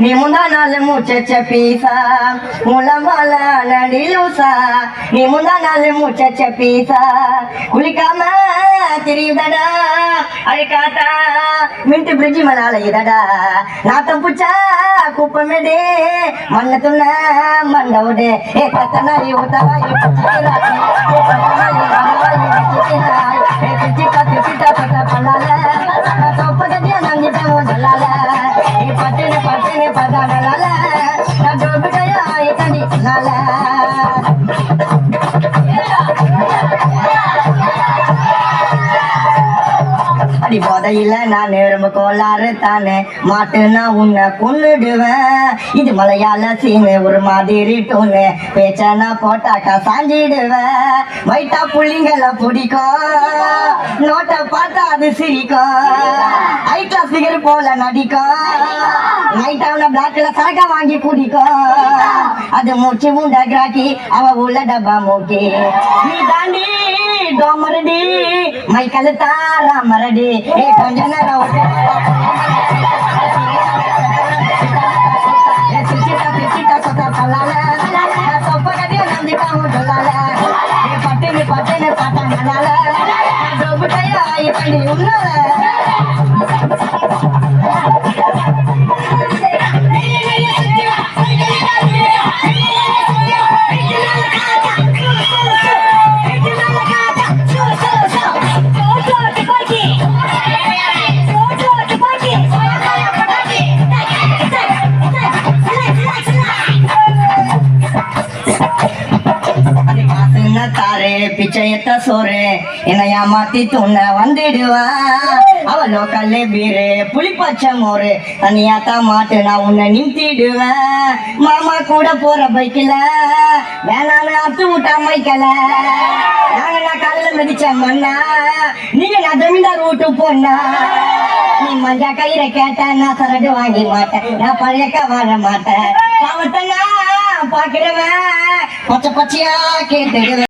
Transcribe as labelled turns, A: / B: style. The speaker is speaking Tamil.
A: నీ ముందనాల ముచ్చ పీసా ములమల నడిలుసా. నీ ముందనాల ముచ్చ పీసా కులికామా తిరిగిదడా అరే కాట మింటి బ్రిడ్జి మనాలయ్యదడా నా తప్పుచా కుప్పమెడే మన్నతున్నా మండవుడే. ఏ కథన యువత அடி போதையில நான் நேரம் கோளாறு தானே மாட்டுனா உன்னை கொன்னுடுவேன். இது மலையாள சீனு ஒரு மாதிரி டூனு. பேச்சனா போட்டாக்கா சாஞ்சிடுவேன். வைட்டா புள்ளிங்கள பிடிக்கும். நோட்டை பார்த்தா அது சிரிக்கும். ஐ போல நடிக்கும் நைட் அவன பிளாக்ல சரக்கா வாங்கி குடிக்கும் அது மூச்சு முண்ட கிராக்கி அவ உள்ள டப்பா மூக்கி. நீ தாண்டி டோமரடி மைக்கல் தாரா மரடி ஏ கொஞ்ச நேரம் நான் சொப்புட்டையா இப்படி உன்னால. காசுன்னா பிச்சையத்த சோறு என்னை ஏமாத்தி துண்ண வந்துடுவா. அவளோ கல்லே பீரு புளிப்பச்ச மோரு தனியாத்தா மாட்டு நான் உன்னை நிமித்திடுவேன் மாமா கூட போற பைக்கில வேணான்னு அத்து விட்டா மைக்கல. நாங்க நான் கல்ல மிதிச்ச மண்ணா நீங்க நான் ஜமீன்தார் வீட்டு போனா. நீ மஞ்சா கயிற கேட்ட நான் சரடு வாங்கி மாட்டேன். நான் பழையக்க வாழ மாட்டேன். பாவத்தை நான் பாக்குறவன் பச்சை பச்சையா கேட்டுடுவேன்